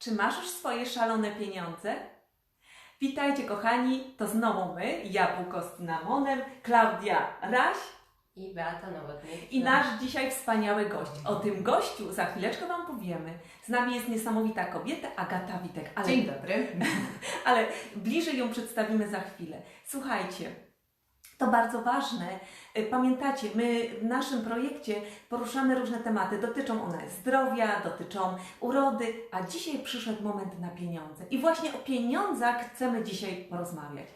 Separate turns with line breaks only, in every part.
Czy masz już swoje szalone pieniądze? Witajcie kochani, to znowu my, Jabłko z cynamonem, Klaudia Raś
I Beata Nowotnik.
i nasz dzisiaj wspaniały gość. O tym gościu za chwileczkę Wam powiemy. Z nami jest niesamowita kobieta, Agata Witek, ale,
Dzień dobry.
ale bliżej ją przedstawimy za chwilę. Słuchajcie, to bardzo ważne. Y, Pamiętacie, my w naszym projekcie poruszamy różne tematy. Dotyczą one zdrowia, dotyczą urody, a dzisiaj przyszedł moment na pieniądze. I właśnie o pieniądzach chcemy dzisiaj porozmawiać.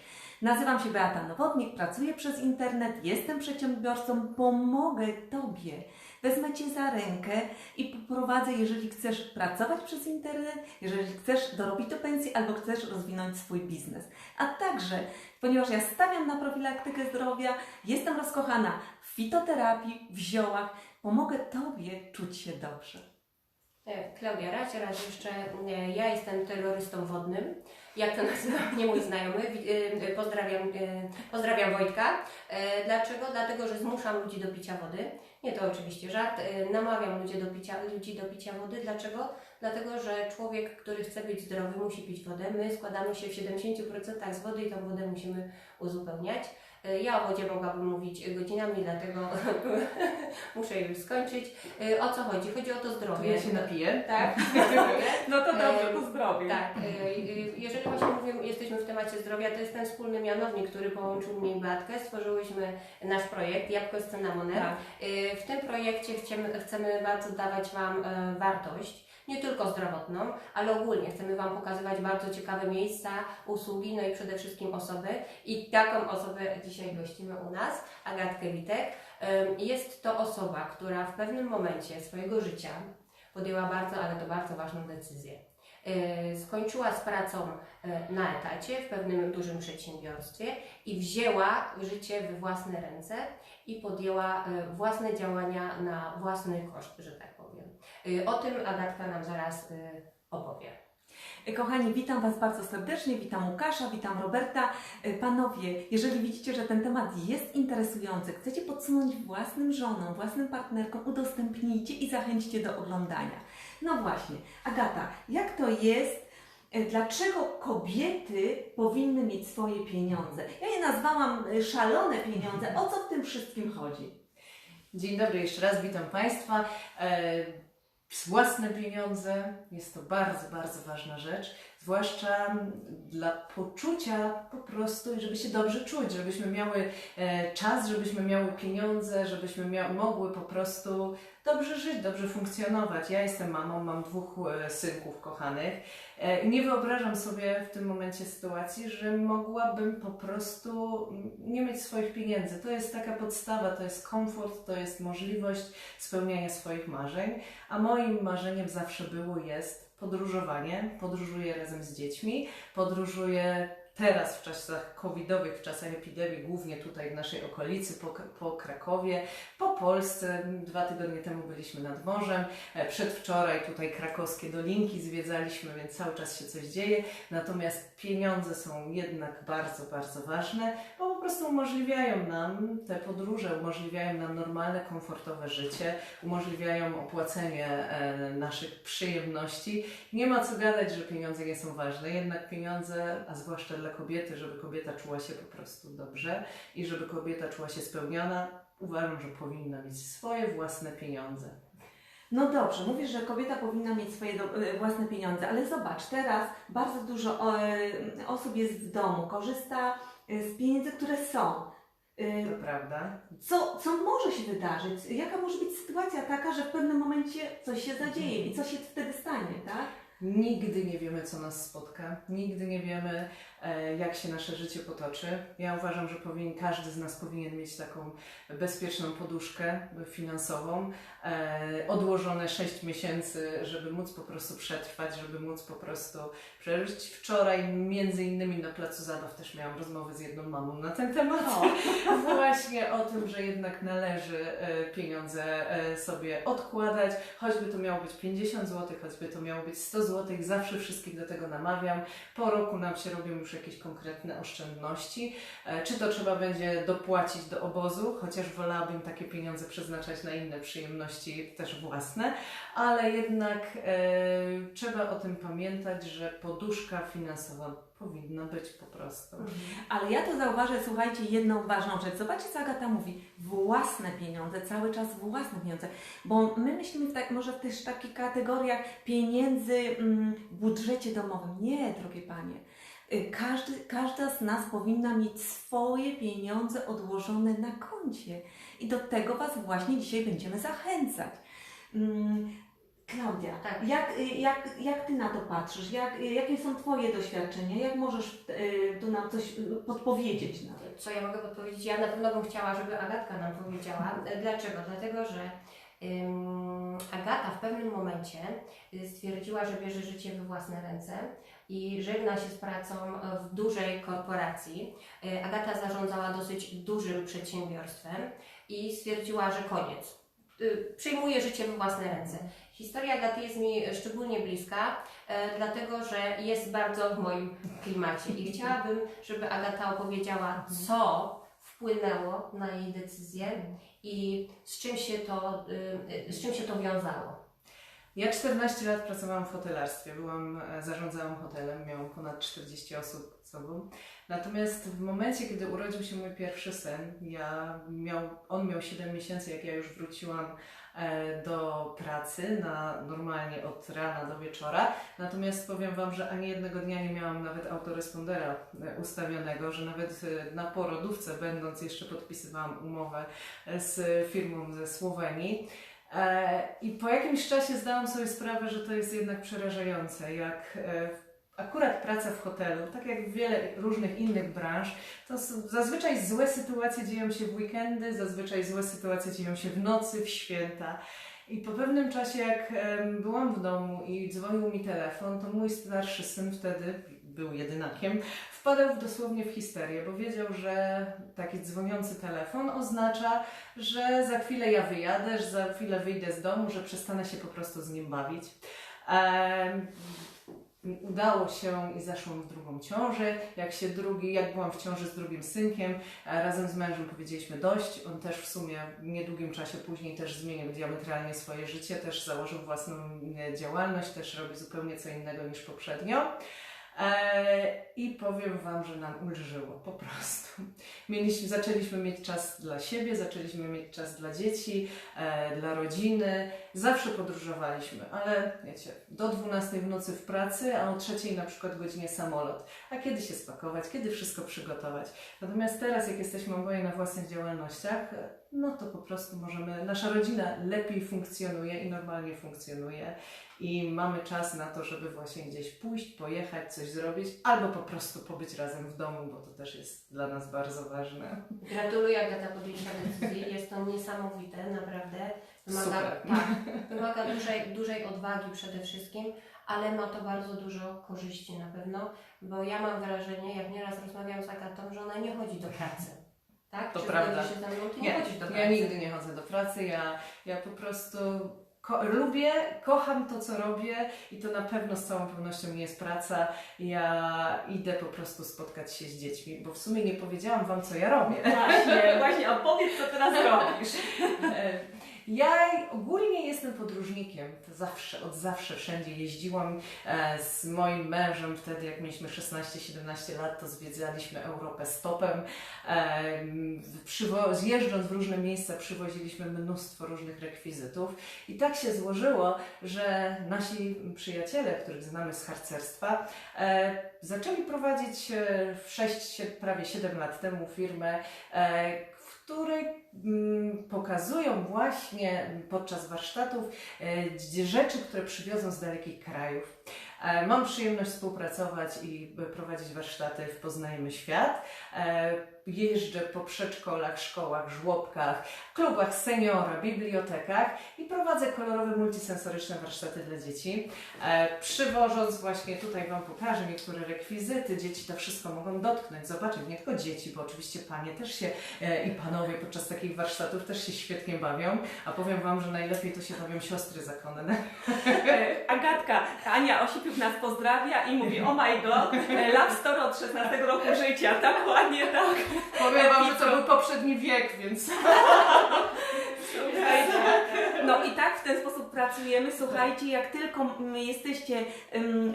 Nazywam się Beata Nowotnik, pracuję przez internet, jestem przedsiębiorcą, pomogę Tobie. Wezmę Cię za rękę i poprowadzę, jeżeli chcesz pracować przez internet, jeżeli chcesz dorobić do pensji albo chcesz rozwinąć swój biznes. A także, ponieważ ja stawiam na profilaktykę zdrowia, jestem rozkochana w fitoterapii, w ziołach, pomogę Tobie czuć się dobrze.
E, Klaudia Rać, raz jeszcze e, ja jestem terrorystą wodnym. Jak to nazywa mnie mój znajomy. E, e, Pozdrawiam, e, pozdrawiam Wojtka. Dlaczego? Dlatego, że zmuszam ludzi do picia wody. Nie to oczywiście żart. Namawiam ludzi do picia, ludzi do picia wody. Dlaczego? Dlatego, że człowiek, który chce być zdrowy, musi pić wodę. My składamy się w 70% z wody i tą wodę musimy uzupełniać. E, Ja o wodzie mogłabym mówić godzinami, dlatego muszę już skończyć. E, O co chodzi? Chodzi o to
To
zdrowie.
ja się napiję.
Tak,
No to dobrze,
Em,
to zdrowie.
tak. e, e, Jeżeli właśnie mówimy, jesteśmy w temacie zdrowia, to jest ten wspólny mianownik, który połączył mnie i Beatkę. Stworzyłyśmy nasz projekt Jabłko z cynamonem.
Tak.
E, W tym projekcie chcemy, chcemy bardzo dawać Wam e, wartość, nie tylko zdrowotną, ale ogólnie chcemy Wam pokazywać bardzo ciekawe miejsca, usługi, no i przede wszystkim osoby. I taką osobę dzisiaj gościmy u nas, Agatkę Witek. Jest to osoba, która w pewnym momencie swojego życia podjęła bardzo, ale to bardzo ważną decyzję. Skończyła z pracą na etacie w pewnym dużym przedsiębiorstwie i wzięła życie w własne ręce i podjęła własne działania na własny koszt, że tak powiem. O tym Agatka nam zaraz opowie.
Kochani, witam Was bardzo serdecznie, witam Łukasza, witam Roberta. E, Panowie, jeżeli widzicie, że ten temat jest interesujący, chcecie podsunąć własnym żonom, własnym partnerkom, udostępnijcie i zachęćcie do oglądania. No właśnie, Agata, jak to jest, e, dlaczego kobiety powinny mieć swoje pieniądze? Ja je nazwałam e, szalone pieniądze. O co w tym wszystkim chodzi?
Dzień dobry jeszcze raz, witam Państwa. Własne pieniądze. Jest to bardzo, bardzo ważna rzecz, zwłaszcza dla poczucia po prostu, żeby się dobrze czuć, żebyśmy miały e, czas, żebyśmy miały pieniądze, żebyśmy mia- mogły po prostu dobrze żyć, dobrze funkcjonować. Ja jestem mamą, mam dwóch e, synków kochanych e, nie wyobrażam sobie w tym momencie sytuacji, że mogłabym po prostu nie mieć swoich pieniędzy. To jest taka podstawa, to jest komfort, to jest możliwość spełniania swoich marzeń, a moim marzeniem zawsze było jest podróżowanie. Podróżuję razem z dziećmi, podróżuję teraz w czasach covidowych, w czasach epidemii, głównie tutaj w naszej okolicy, po, po Krakowie, po Polsce. Dwa tygodnie temu byliśmy nad morzem, e, przedwczoraj tutaj krakowskie dolinki zwiedzaliśmy, więc cały czas się coś dzieje. Natomiast pieniądze są jednak bardzo, bardzo ważne, bo prostu umożliwiają nam te podróże, umożliwiają nam normalne, komfortowe życie, umożliwiają opłacenie e, naszych przyjemności. Nie ma co gadać, że pieniądze nie są ważne, jednak pieniądze, a zwłaszcza dla kobiety, żeby kobieta czuła się po prostu dobrze i żeby kobieta czuła się spełniona, uważam, że powinna mieć swoje własne pieniądze.
No dobrze, mówisz, że kobieta powinna mieć swoje do, e, własne pieniądze, ale zobacz, teraz bardzo dużo e, osób jest w domu, korzysta z pieniędzy, które są. E,
To prawda?
Co, co może się wydarzyć? Jaka może być sytuacja taka, że w pewnym momencie coś się zadzieje i co się wtedy stanie, tak?
Nigdy nie wiemy, co nas spotka, nigdy nie wiemy, e, jak się nasze życie potoczy. Ja uważam, że powinien, każdy z nas powinien mieć taką bezpieczną poduszkę finansową, e, odłożone 6 miesięcy, żeby móc po prostu przetrwać, żeby móc po prostu przeżyć. Wczoraj, między innymi na Placu Zabaw, też miałam rozmowę z jedną mamą na ten temat. Właśnie o tym, że jednak należy e, pieniądze sobie odkładać, choćby to miało być 50 zł, choćby to miało być 100 zł, zł. Zawsze wszystkich do tego namawiam. Po roku nam się robią już jakieś konkretne oszczędności. E, Czy to trzeba będzie dopłacić do obozu, chociaż wolałabym takie pieniądze przeznaczać na inne przyjemności, też własne, ale jednak e, trzeba o tym pamiętać, że poduszka finansowa powinna być po prostu.
Ale ja tu zauważę, słuchajcie, jedną ważną rzecz. Zobaczcie, co Agata mówi. Własne pieniądze, cały czas własne pieniądze. Bo my myślimy w tak, może w też takich kategoriach pieniędzy mm, w budżecie domowym. Nie, drogie panie. Y, Każdy, każda z nas powinna mieć swoje pieniądze odłożone na koncie. I do tego Was właśnie dzisiaj będziemy zachęcać. Klaudia,
Tak.
jak, jak, jak Ty na to patrzysz? Jak, jakie są Twoje doświadczenia? Jak możesz y, tu nam coś y, podpowiedzieć na to?
Co ja mogę podpowiedzieć? Ja na pewno bym chciała, żeby Agatka nam powiedziała. E, Dlaczego? Dlatego, że ym, Agata w pewnym momencie y, stwierdziła, że bierze życie we własne ręce i żegna się z pracą e, w dużej korporacji. Y, Agata zarządzała dosyć dużym przedsiębiorstwem i stwierdziła, że koniec. Y, Przyjmuje życie we własne ręce. Historia Agaty jest mi szczególnie bliska, e, dlatego że jest bardzo w moim klimacie i chciałabym, żeby Agata opowiedziała, co wpłynęło na jej decyzję i z czym się to, y, z czym się to wiązało.
Ja 14 lat pracowałam w hotelarstwie, byłam, e, zarządzałam hotelem, miałam ponad 40 osób sobą. Natomiast w momencie, kiedy urodził się mój pierwszy syn, ja miał, on miał 7 miesięcy, jak ja już wróciłam e, do pracy na normalnie od rana do wieczora. Natomiast powiem Wam, że ani jednego dnia nie miałam nawet autorespondera e, ustawionego, że nawet e, na porodówce będąc jeszcze podpisywałam umowę z firmą ze Słowenii. I po jakimś czasie zdałam sobie sprawę, że to jest jednak przerażające, jak akurat praca w hotelu, tak jak wiele różnych innych branż, to zazwyczaj złe sytuacje dzieją się w weekendy, zazwyczaj złe sytuacje dzieją się w nocy, w święta. I po pewnym czasie, jak byłam w domu i dzwonił mi telefon, to mój starszy syn wtedy, był jedynakiem, wpadał w dosłownie w histerię, bo wiedział, że taki dzwoniący telefon oznacza, że za chwilę ja wyjadę, że za chwilę wyjdę z domu, że przestanę się po prostu z nim bawić. Em, Udało się i zaszłam w drugą ciążę. Jak się drugi, jak byłam w ciąży z drugim synkiem, e, razem z mężem powiedzieliśmy dość. On też w sumie w niedługim czasie później też zmienił diametralnie swoje życie, też założył własną e, działalność, też robi zupełnie co innego niż poprzednio. E, I powiem Wam, że nam ulżyło po prostu. Mieliśmy, zaczęliśmy mieć czas dla siebie, zaczęliśmy mieć czas dla dzieci, e, dla rodziny. Zawsze podróżowaliśmy, ale wiecie, do 12 w nocy w pracy, a o trzeciej na przykład godzinie samolot. A kiedy się spakować, kiedy wszystko przygotować. Natomiast teraz, jak jesteśmy oboje na własnych działalnościach, no to po prostu możemy, nasza rodzina lepiej funkcjonuje i normalnie funkcjonuje i mamy czas na to, żeby właśnie gdzieś pójść, pojechać, coś zrobić, albo po prostu pobyć razem w domu, bo to też jest dla nas bardzo ważne.
Gratuluję Agata podjęcia decyzji. Jest to niesamowite, naprawdę. Wymaga,
Super.
tak, wymaga dużej, dużej odwagi przede wszystkim, ale ma to bardzo dużo korzyści na pewno, bo ja mam wrażenie, jak nieraz rozmawiam z Agatą, że ona nie chodzi do pracy. Tak?
To
Czy
prawda.
się? Ty nie,
ja nigdy nie chodzę do pracy, ja, ja po prostu ko- lubię, kocham to, co robię i to na pewno z całą pewnością nie jest praca. Ja idę po prostu spotkać się z dziećmi, bo w sumie nie powiedziałam Wam, co ja robię.
Właśnie, właśnie, opowiedz, co teraz robisz.
Ja ogólnie jestem podróżnikiem. To zawsze, od zawsze wszędzie jeździłam e, z moim mężem. Wtedy, jak mieliśmy 16-17 lat, to zwiedzaliśmy Europę stopem. E, Zjeżdżąc w różne miejsca, przywoziliśmy mnóstwo różnych rekwizytów. I tak się złożyło, że nasi przyjaciele, których znamy z harcerstwa, e, zaczęli prowadzić e, w 6, prawie 7 lat temu firmę, e, w której mm, pokazują właśnie podczas warsztatów e, rzeczy, które przywiozą z dalekich krajów. E, Mam przyjemność współpracować i e, prowadzić warsztaty w Poznajmy Świat. E, Jeżdżę po przedszkolach, szkołach, żłobkach, klubach seniora, bibliotekach i prowadzę kolorowe, multisensoryczne warsztaty dla dzieci. Przywożąc właśnie, tutaj Wam pokażę niektóre rekwizyty, dzieci to wszystko mogą dotknąć, zobaczyć, nie tylko dzieci, bo oczywiście panie też się i panowie podczas takich warsztatów też się świetnie bawią, a powiem Wam, że najlepiej to się bawią siostry zakonne.
Agatka, Ania Osipiuk nas pozdrawia i mówi, oh my god, Love Story od 16 roku życia, dokładnie tak.
Powiem Wam, że to był poprzedni wiek, więc...
Słuchajcie, no i tak w ten sposób pracujemy. Słuchajcie, jak tylko jesteście,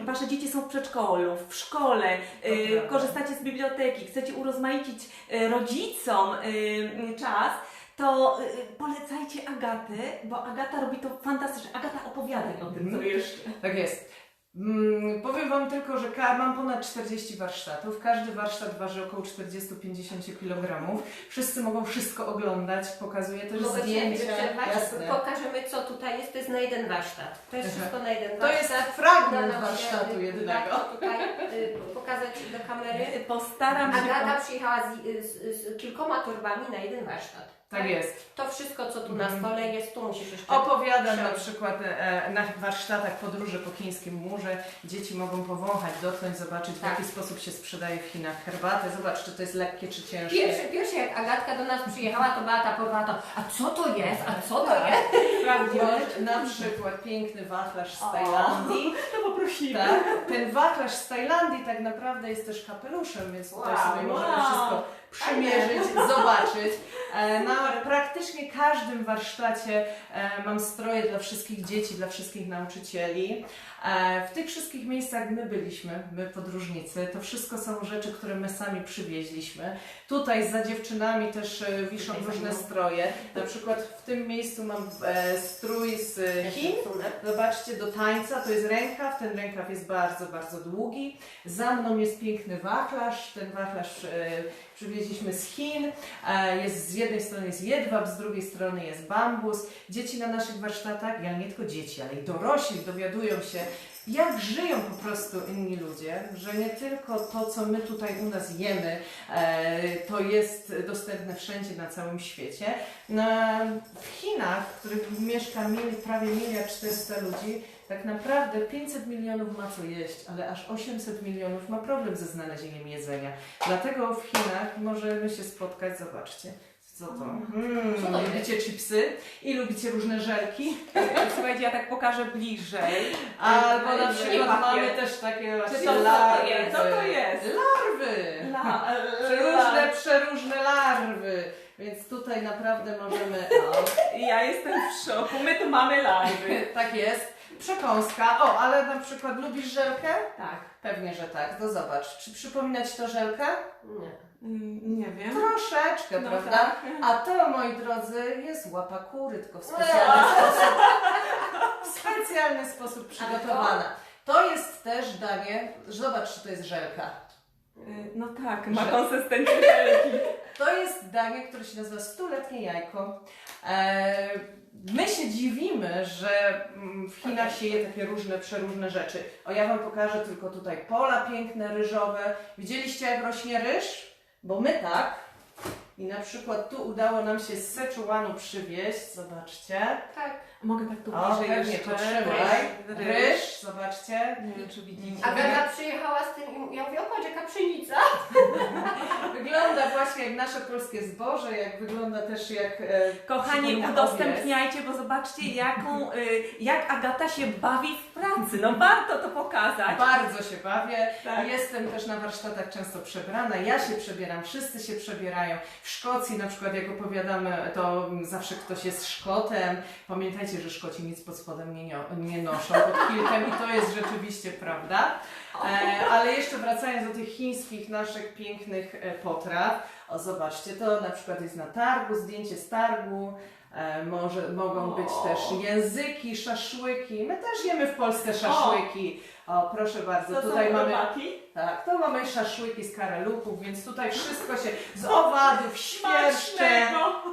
wasze dzieci są w przedszkolu, w szkole, y, korzystacie z biblioteki, chcecie urozmaicić y, rodzicom y, czas, to polecajcie Agatę, bo Agata robi to fantastycznie. Agata, opowiadaj o tym, co jeszcze.
Tak jest. Mm, powiem Wam tylko, że mam ponad 40 warsztatów. Każdy warsztat waży około 40-50 kg. Wszyscy mogą wszystko oglądać. Pokazuję też
Mogę
zdjęcia. Jasne.
Pokażemy co tutaj jest, to jest na jeden warsztat. To jest wszystko na jeden
To jest
warsztat.
fragment warsztatu
y,
jednego.
tak, tutaj y, pokazać do kamery.
Postaram się.
Agata przyjechała z, z, z kilkoma torbami na jeden warsztat.
Tak jest.
To wszystko, co tu na
Mhm.
stole jest, tu musisz jeszcze...
Opowiadam na przykład e, na warsztatach podróży po chińskim murze. Dzieci mogą powąchać, dotknąć, zobaczyć w
Tak.
jaki sposób się sprzedaje w Chinach herbatę. Zobacz, czy to jest lekkie, czy ciężkie.
Pierwsze, pierwsze jak Agatka do nas przyjechała, to Beata porwała to, a co to jest, a co to jest?
Może na przykład piękny wachlarz z Tajlandii.
To poprosimy.
Tak, ten wachlarz z Tajlandii tak naprawdę jest też kapeluszem, więc tutaj
Wow,
sobie możemy
wow.
wszystko przymierzyć, zobaczyć. E, Na praktycznie każdym warsztacie e, mam stroje dla wszystkich dzieci, dla wszystkich nauczycieli. E, W tych wszystkich miejscach my byliśmy, my podróżnicy. To wszystko są rzeczy, które my sami przywieźliśmy. Tutaj za dziewczynami też e, wiszą różne stroje. Na przykład w tym miejscu mam strój z Chin. Zobaczcie, do tańca to jest rękaw. Ten rękaw jest bardzo, bardzo długi. Za mną jest piękny wachlarz. Ten wachlarz przywieźliśmy z Chin. E, jest, z jednej strony jest jedwab, z drugiej strony jest bambus. Dzieci na naszych warsztatach, ale nie tylko dzieci, ale i dorośli dowiadują się, jak żyją po prostu inni ludzie, że nie tylko to, co my tutaj u nas jemy, e, to jest dostępne wszędzie na całym świecie. W Chinach, w których mieszka prawie miliard 400 ludzi, tak naprawdę 500 milionów ma co jeść, ale aż 800 milionów ma problem ze znalezieniem jedzenia. Dlatego w Chinach możemy się spotkać, zobaczcie. Co to? Mm,
Co to
lubicie chipsy i lubicie różne żelki.
Słuchajcie, ja tak pokażę bliżej.
Albo na przykład mamy też takie właśnie
to, co to
larwy.
jest? Co to jest?
Larwy!
La,
Przeróżne, przeróżne larwy. Więc tutaj naprawdę możemy. O,
Ja jestem w szoku. My tu mamy larwy.
tak jest. Przekąska. O, ale na przykład lubisz żelkę?
Tak.
Pewnie, że tak. To zobacz. Czy przypominać to żelkę?
Nie.
Mm, Nie wiem.
Troszeczkę,
No
prawda?
tak.
A to, moi drodzy, jest łapa kury, tylko w specjalny sposób. W specjalny sposób przygotowana. To jest też danie. Zobacz, czy to jest żelka.
Y, No tak, ma
Że-
konsystencję żelki.
To jest danie, które się nazywa stuletnie jajko. E, my się dziwimy, że mm, w Chinach się je takie różne, przeróżne rzeczy. O, ja Wam pokażę tylko tutaj pola piękne, ryżowe. Widzieliście, jak rośnie ryż? Bo my tak. I na przykład tu udało nam się z Szechuanu przywieźć. Zobaczcie.
Tak.
Mogę tak tu
O,
bliżej
pewnie,
jeszcze.
potrzymaj.
Ryż.
Ryż, zobaczcie.
Nie wiem, czy widzicie.
Agata przyjechała z tym i ja mówię, o patrz jaka pszenica.
Wygląda właśnie jak nasze polskie zboże, jak wygląda też jak... E,
Kochani,
przypomina
udostępniajcie, bo zobaczcie, jaką, y, jak Agata się bawi w pracy. No warto to pokazać.
Bardzo się bawię.
Tak.
Jestem też na warsztatach często przebrana. Ja się przebieram, wszyscy się przebierają. W Szkocji na przykład jak opowiadamy, to zawsze ktoś jest Szkotem. Pamiętajcie, że Szkoci nic pod spodem nie, nie noszą pod kilkiem i to jest rzeczywiście prawda. E, ale jeszcze wracając do tych chińskich naszych pięknych e, potraw. O zobaczcie, to na przykład jest na targu, zdjęcie z targu. E, może, mogą być
O.
też języki, szaszłyki. My też jemy w Polsce szaszłyki. O, proszę bardzo,
są
tutaj mamy
robaki.
Tak, to mamy szaszłyki z kareluków, więc tutaj wszystko się z owadów, świerszcze,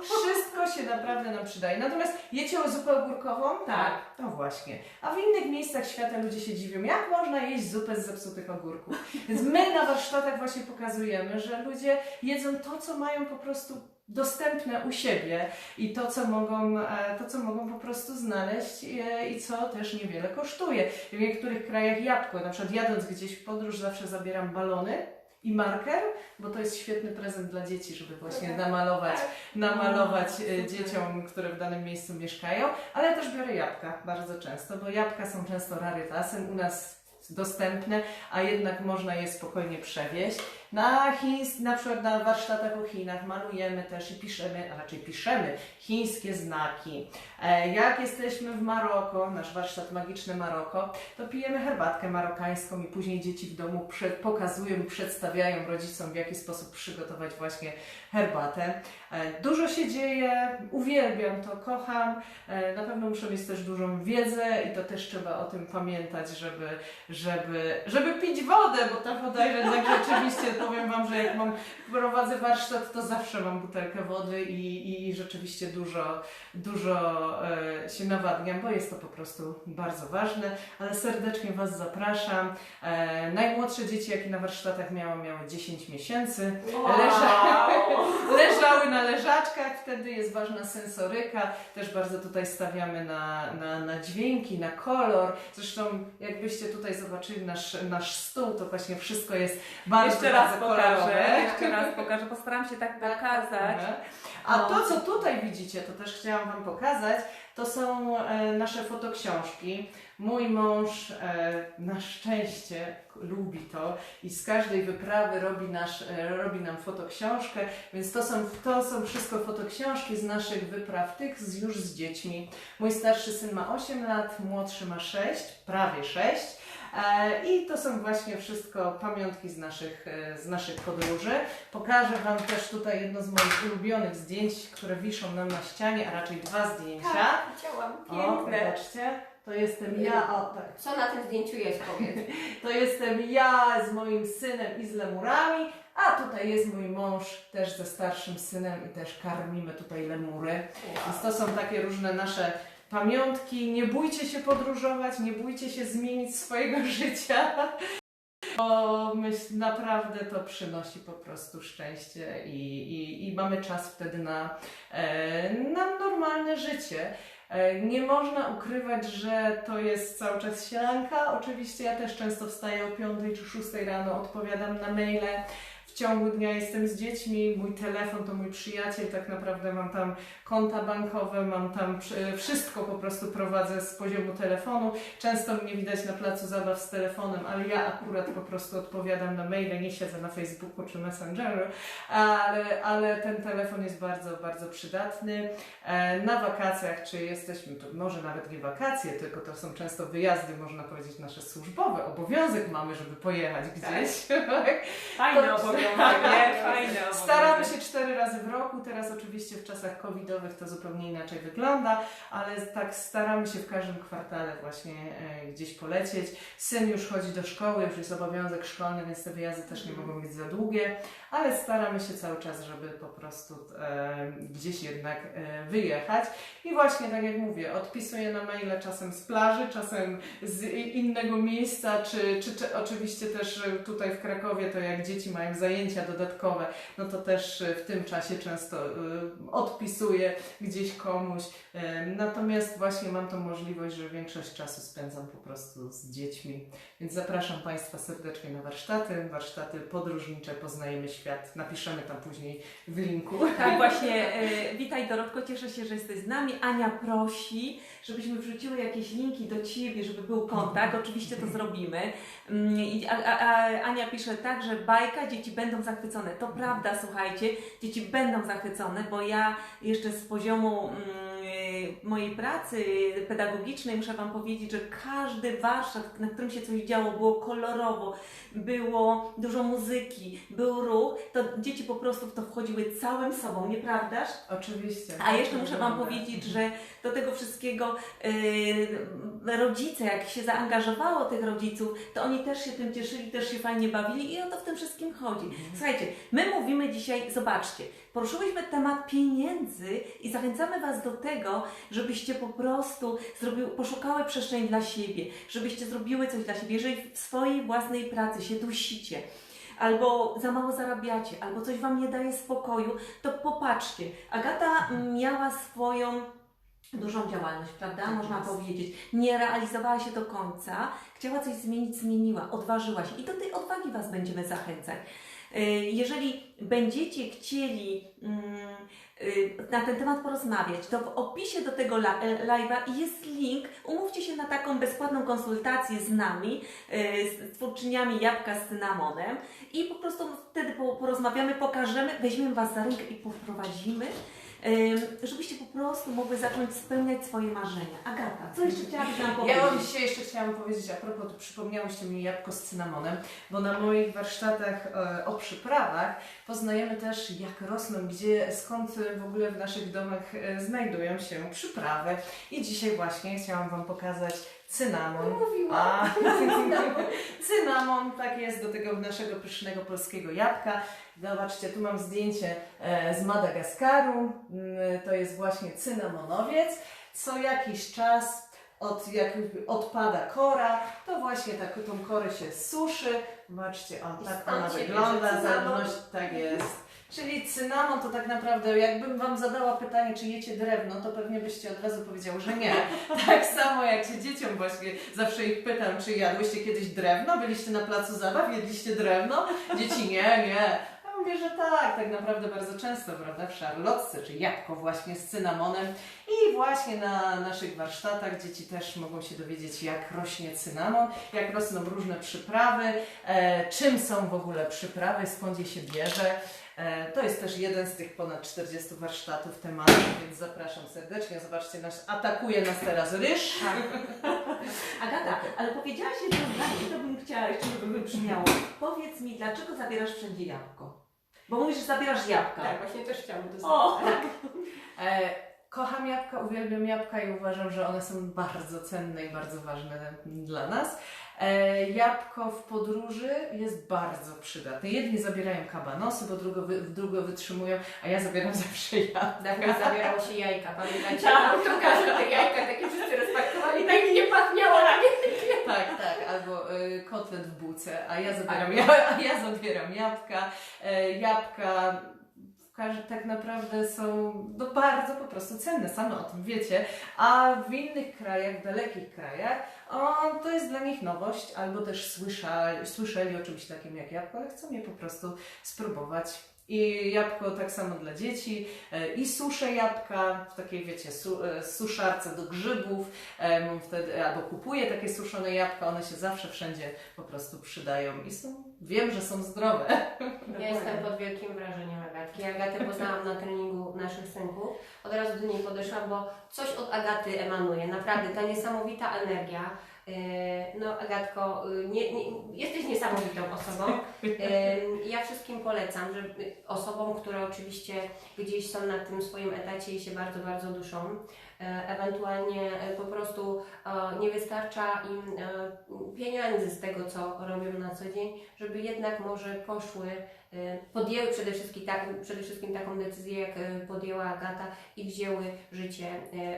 wszystko się naprawdę nam przydaje. Natomiast jecie o zupę ogórkową?
Tak.
No właśnie. A w innych miejscach świata ludzie się dziwią, jak można jeść zupę z zepsutych ogórków. Więc my na warsztatach właśnie pokazujemy, że ludzie jedzą to, co mają po prostu dostępne u siebie i to, co mogą, e, to, co mogą po prostu znaleźć e, i co też niewiele kosztuje. W niektórych krajach jabłko, na przykład jadąc gdzieś w podróż zawsze zabieram balony i marker, bo to jest świetny prezent dla dzieci, żeby właśnie namalować, namalować e,
Super.
dzieciom, które w danym miejscu mieszkają, ale też biorę jabłka bardzo często, bo jabłka są często rarytasem u nas dostępne, a jednak można je spokojnie przewieźć. Na chińs, na przykład na warsztatach o Chinach malujemy też i piszemy, a raczej piszemy chińskie znaki. E, Jak jesteśmy w Maroko, nasz warsztat magiczny Maroko, to pijemy herbatkę marokańską i później dzieci w domu przed, pokazują, przedstawiają rodzicom, w jaki sposób przygotować właśnie herbatę. E, Dużo się dzieje, uwielbiam to, kocham. E, Na pewno muszę mieć też dużą wiedzę i to też trzeba o tym pamiętać, żeby, żeby, żeby pić wodę, bo ta woda jednak rzeczywiście, powiem Wam, że jak mam, prowadzę warsztat, to zawsze mam butelkę wody i, i rzeczywiście dużo, dużo e, się nawadniam, bo jest to po prostu bardzo ważne, ale serdecznie Was zapraszam. E, najmłodsze dzieci, jakie na warsztatach miałam, miały 10 miesięcy. Leża, leżały na leżaczkach, wtedy jest ważna sensoryka. Też bardzo tutaj stawiamy na, na, na dźwięki, na kolor. Zresztą jakbyście tutaj zobaczyli nasz, nasz stół, to właśnie wszystko jest bardzo,
Jeszcze raz
bardzo
pokażę, jeszcze raz pokażę, postaram się tak pokazać.
Aha. A
No.
to, co tutaj widzicie, to też chciałam Wam pokazać, to są e, nasze fotoksiążki. Mój mąż e, na szczęście lubi to i z każdej wyprawy robi, nasz, e, robi nam fotoksiążkę, więc to są, to są wszystko fotoksiążki z naszych wypraw, tych już z dziećmi. Mój starszy syn ma 8 lat, młodszy ma 6, prawie 6. E, I to są właśnie wszystko pamiątki z naszych, e, z naszych podróży. Pokażę Wam też tutaj jedno z moich ulubionych zdjęć, które wiszą nam na ścianie, a raczej dwa zdjęcia.
Tak, widziałam.
O,
Piękne.
zobaczcie, to jestem ja, o tak.
Co na tym zdjęciu jest, powiedz?
To jestem ja z moim synem i z lemurami, a tutaj jest mój mąż też ze starszym synem i też karmimy tutaj lemury. Więc to są takie różne nasze pamiątki. Nie bójcie się podróżować, nie bójcie się zmienić swojego życia. Bo myśl, naprawdę to przynosi po prostu szczęście i, i, i mamy czas wtedy na, e, na normalne życie. E, Nie można ukrywać, że to jest cały czas sielanka. Oczywiście ja też często wstaję o 5 czy 6 rano, odpowiadam na maile. W ciągu dnia jestem z dziećmi, mój telefon to mój przyjaciel, tak naprawdę mam tam konta bankowe, mam tam wszystko po prostu prowadzę z poziomu telefonu. Często mnie widać na placu zabaw z telefonem, ale ja akurat po prostu odpowiadam na maile, nie siedzę na Facebooku czy Messengeru, ale, ale ten telefon jest bardzo, bardzo przydatny. E, Na wakacjach, czy jesteśmy, to może nawet nie wakacje, tylko to są często wyjazdy, można powiedzieć, nasze służbowe. Obowiązek mamy, żeby pojechać gdzieś.
Fajny
To-
obowiązek, nie? Obowiązek.
Staramy się cztery razy w roku, teraz oczywiście w czasach covidowych to zupełnie inaczej wygląda, ale tak staramy się w każdym kwartale właśnie e, gdzieś polecieć. Syn już chodzi do szkoły, już jest obowiązek szkolny, więc te wyjazdy też nie mogą być za długie, ale staramy się cały czas, żeby po prostu e, gdzieś jednak e, wyjechać. I właśnie tak jak mówię, odpisuję na maile czasem z plaży, czasem z innego miejsca, czy, czy, czy oczywiście też tutaj w Krakowie, to jak dzieci mają zajęcia dodatkowe, no to też e, w tym czasie często e, odpisuję gdzieś komuś. E, Natomiast właśnie mam tą możliwość, że większość czasu spędzam po prostu z dziećmi. Więc zapraszam Państwa serdecznie na warsztaty, warsztaty podróżnicze, poznajemy świat. Napiszemy tam później w linku.
Tak, właśnie. Witaj Dorotko, cieszę się, że jesteś z nami. Ania prosi, żebyśmy wrzuciły jakieś linki do Ciebie, żeby był kontakt. Oczywiście to zrobimy. Mm, A, a, a Ania pisze tak, że bajka, dzieci będą zachwycone. To prawda, słuchajcie, dzieci będą zachwycone, bo ja jeszcze z poziomu mm, mojej pracy pedagogicznej muszę Wam powiedzieć, że każdy warsztat, na którym się coś działo, było kolorowo, było dużo muzyki, był ruch, to dzieci po prostu w to wchodziły całym sobą, nieprawdaż?
Oczywiście.
A jeszcze muszę Wam powiedzieć, że do tego wszystkiego yy, rodzice, jak się zaangażowało tych rodziców, to oni też się tym cieszyli, też się fajnie bawili i o to w tym wszystkim chodzi. Słuchajcie, my mówimy dzisiaj, zobaczcie, poruszyłyśmy temat pieniędzy i zachęcamy Was do tego, żebyście po prostu zrobiły, poszukały przestrzeń dla siebie, żebyście zrobiły coś dla siebie. Jeżeli w swojej własnej pracy się dusicie, albo za mało zarabiacie, albo coś Wam nie daje spokoju, to popatrzcie. Agata miała swoją dużą działalność, prawda?
Tak
Można
jest.
powiedzieć. Nie realizowała się do końca, chciała coś zmienić, zmieniła, odważyła się i do tej odwagi Was będziemy zachęcać. Y, Jeżeli będziecie chcieli mm, y, na ten temat porozmawiać, to w opisie do tego e, live'a jest link. Umówcie się na taką bezpłatną konsultację z nami, y, z twórczyniami jabłka z cynamonem i po prostu wtedy po- porozmawiamy, pokażemy, weźmiemy Was za rękę i poprowadzimy, żebyście po prostu mogły zacząć spełniać swoje marzenia. Agata, co jeszcze chciałabyś nam powiedzieć?
Ja Wam dzisiaj jeszcze chciałam powiedzieć, a propos, przypomniałyście mi jabłko z cynamonem, bo na moich warsztatach e, o przyprawach poznajemy też jak rosną, gdzie, skąd w ogóle w naszych domach e, znajdują się przyprawy. I dzisiaj właśnie chciałam Wam pokazać cynamon. A, cynamon, tak jest, do tego naszego pysznego polskiego jabłka. Zobaczcie, tu mam zdjęcie e, z Madagaskaru. Mm, To jest właśnie cynamonowiec. Co jakiś czas od, jak odpada kora, to właśnie tak, tą korę się suszy. Zobaczcie, o,
I
tak ona wygląda, zależności, tak jest. Czyli cynamon to tak naprawdę, jakbym Wam zadała pytanie, czy jecie drewno, to pewnie byście od razu powiedziały, że nie. Tak samo jak się dzieciom właśnie zawsze ich pytam, czy jadłyście kiedyś drewno, byliście na placu zabaw, jedliście drewno? Dzieci nie, nie. Ja mówię, że tak, tak naprawdę bardzo często, prawda, w szarlotce, czy jabłko właśnie z cynamonem. I właśnie na naszych warsztatach dzieci też mogą się dowiedzieć, jak rośnie cynamon, jak rosną różne przyprawy, e, czym są w ogóle przyprawy, skąd je się bierze. E, To jest też jeden z tych ponad 40 warsztatów tematów, więc zapraszam serdecznie. Zobaczcie, nas atakuje nas teraz ryż.
Agata, ale powiedziałaś jedno zdanie, to bym chciała jeszcze, żeby wybrzmiało. Powiedz mi, dlaczego zabierasz wszędzie jabłko? Bo mówisz, że zabierasz jabłka.
Tak, właśnie też chciałam to
O!
zrobić.
Kocham jabłka, uwielbiam jabłka i uważam, że one są bardzo cenne i bardzo ważne dla nas. E, Jabłko w podróży jest bardzo przydatne. Jedni zabierają kabanosy, bo drugo, wy, drugo wytrzymują, a ja zabieram zawsze jabłka.
Dawniej zabierało się jajka, pamiętacie?
Tak.
To każdy te jajka takie wszyscy rozpakowali, tak nie pachniało.
Tak, tak, albo y, kotlet w buce, a ja zabieram, ja, a ja zabieram jabłka. E, jabłka tak naprawdę są no, bardzo po prostu cenne, same o tym wiecie, a w innych krajach, w dalekich krajach, o, to jest dla nich nowość, albo też słyszeli, słyszeli o czymś takim jak jabłko, ale chcą je po prostu spróbować. I jabłko tak samo dla dzieci. E, I suszę jabłka w takiej, wiecie, su, e, suszarce do grzybów. Wtedy, albo kupuję takie suszone jabłka, one się zawsze wszędzie po prostu przydają i są, wiem, że są zdrowe.
Ja jestem pod wielkim wrażeniem Agatki. Agatę poznałam na treningu naszych synków. Od razu do niej podeszłam, bo coś od Agaty emanuje. Naprawdę, ta niesamowita energia. Yy, No Agatko, yy, nie, nie, jesteś niesamowitą osobą. Yy, Ja wszystkim polecam, że yy, osobom, które oczywiście gdzieś są na tym swoim etacie i się bardzo, bardzo duszą, ewentualnie yy, po prostu yy, nie wystarcza im pieniędzy z tego, co robią na co dzień, żeby jednak może poszły podjęły przede wszystkim, tak, przede wszystkim taką decyzję, jak podjęła Agata i wzięły życie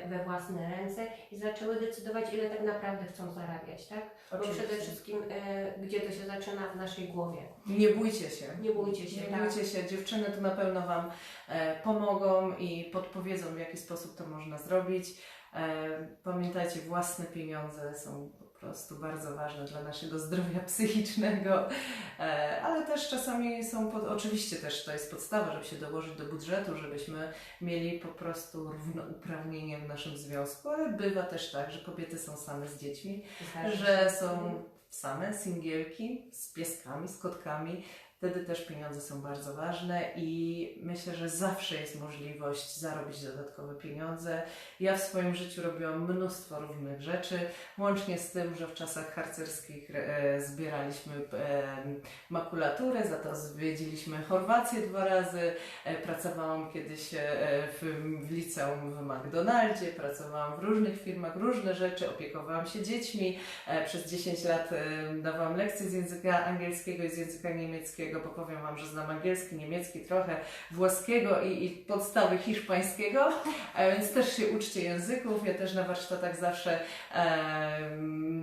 we własne ręce i zaczęły decydować, ile tak naprawdę chcą zarabiać, tak? Bo
Oczywiście.
przede wszystkim, gdzie to się zaczyna w naszej głowie.
Nie bójcie się.
Nie bójcie się,
Nie
tak.
bójcie się, dziewczyny tu na pewno Wam e, pomogą i podpowiedzą, w jaki sposób to można zrobić. E, pamiętajcie, własne pieniądze są po prostu bardzo ważne dla naszego zdrowia psychicznego, e, ale też czasami są, pod, oczywiście też to jest podstawa, żeby się dołożyć do budżetu, żebyśmy mieli po prostu równouprawnienie w naszym związku, ale bywa też tak, że kobiety są same z dziećmi że są same singielki z pieskami, z kotkami. Wtedy też pieniądze są bardzo ważne i myślę, że zawsze jest możliwość zarobić dodatkowe pieniądze. Ja w swoim życiu robiłam mnóstwo różnych rzeczy, łącznie z tym, że w czasach harcerskich e, zbieraliśmy e, makulaturę, za to zwiedziliśmy Chorwację dwa razy, e, pracowałam kiedyś w, liceum w McDonaldzie, pracowałam w różnych firmach, różne rzeczy, opiekowałam się dziećmi, Przez 10 lat dawałam lekcje z języka angielskiego i z języka niemieckiego, bo powiem Wam, że znam angielski, niemiecki, trochę włoskiego i, i podstawy hiszpańskiego, e, więc też się uczcie języków. Ja też na warsztatach zawsze e,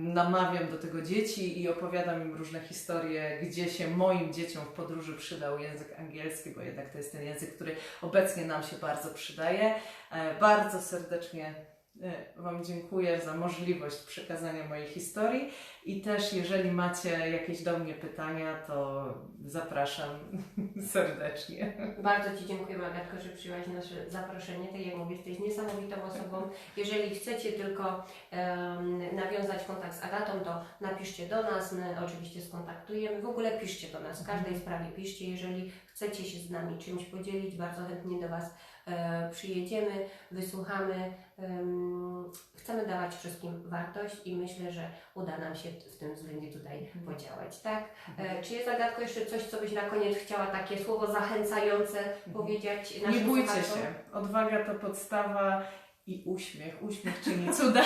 namawiam do tego dzieci i opowiadam im różne historie, gdzie się moim dzieciom w podróży przydał język angielski, bo jednak to jest ten język, który obecnie nam się bardzo przydaje. E, Bardzo serdecznie Wam dziękuję za możliwość przekazania mojej historii i też jeżeli macie jakieś do mnie pytania, to zapraszam serdecznie.
Bardzo Ci dziękuję Agatko, że przyjęłaś nasze zaproszenie. Tak jak mówię, jesteś niesamowitą osobą. Jeżeli chcecie tylko em, nawiązać kontakt z Agatą, to napiszcie do nas, my oczywiście skontaktujemy. W ogóle piszcie do nas, w każdej sprawie piszcie. Jeżeli chcecie się z nami czymś podzielić, bardzo chętnie do Was e, przyjedziemy, wysłuchamy. Em, chcemy dawać wszystkim wartość i myślę, że uda nam się w tym względzie tutaj podziałać, tak? E, Czy jest Agatko jeszcze coś, co byś na koniec chciała takie słowo zachęcające powiedzieć
Nie bójcie
słuchaczom?
się. Odwaga to podstawa i uśmiech. Uśmiech czyni cuda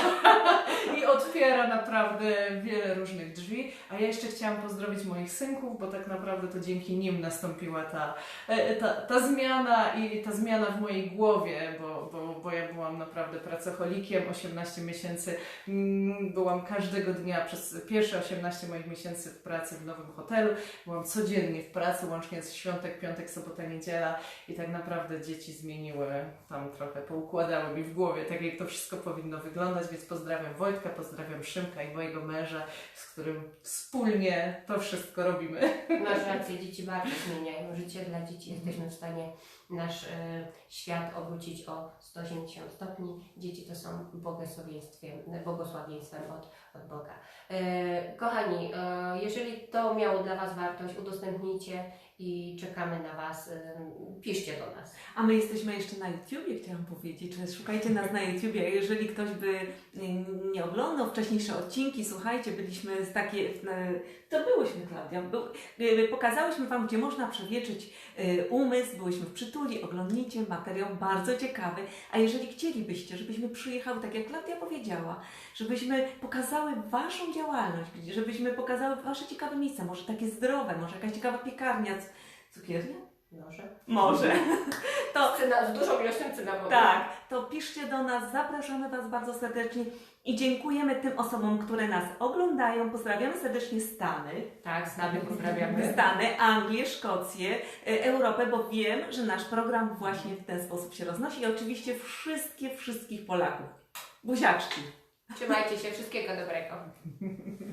i otwiera naprawdę wiele różnych drzwi. A ja jeszcze chciałam pozdrowić moich synków, bo tak naprawdę to dzięki nim nastąpiła ta, e, ta, ta zmiana i ta zmiana w mojej głowie, bo, bo, bo ja byłam naprawdę pracocholikiem. 18 miesięcy mm, byłam każdego dnia przez pierwsze 18 moich miesięcy w pracy w nowym hotelu. Byłam codziennie w pracy, łącznie z świątek, piątek, sobota, niedziela. I tak naprawdę dzieci zmieniły, tam trochę poukładały mi w głowie, tak jak to wszystko powinno wyglądać, więc pozdrawiam Wojtka, pozdrawiam Szymka i mojego męża, z którym wspólnie to wszystko robimy.
Masz rację, dzieci bardzo zmieniają życie dla dzieci. Jesteśmy w stanie nasz e, świat obrócić o 180 stopni. Dzieci to są błogosławieństwem, od, od Boga. E, kochani, e, jeżeli to miało dla Was wartość, udostępnijcie i czekamy na Was. E, piszcie do nas.
A my jesteśmy jeszcze na YouTubie, chciałam powiedzieć, szukajcie nas na YouTubie. Jeżeli ktoś by mm, nie oglądał wcześniejsze odcinki, słuchajcie, byliśmy z takie, to byłyśmy Klaudia, pokazałyśmy Wam, gdzie można przewietrzyć e, umysł, byłyśmy w przytuli, oglądnijcie materiał bardzo ciekawy. A jeżeli chcielibyście, żebyśmy przyjechały, tak jak Klaudia powiedziała, żebyśmy pokazały Waszą działalność, żebyśmy pokazały Wasze ciekawe miejsca, może takie zdrowe, może jakaś ciekawa piekarnia, cukiernia?
Może.
Może. To
Cyna, z dużą ilością cynamonu.
tak, to piszcie do nas, zapraszamy Was bardzo serdecznie i dziękujemy tym osobom, które nas oglądają. Pozdrawiamy serdecznie Stany,
Tak, znamy, pozdrawiamy.
Stany, Anglię, Szkocję, e, Europę, bo wiem, że nasz program właśnie w ten sposób się roznosi i oczywiście wszystkie, wszystkich Polaków. Buziaczki.
Trzymajcie się, wszystkiego dobrego.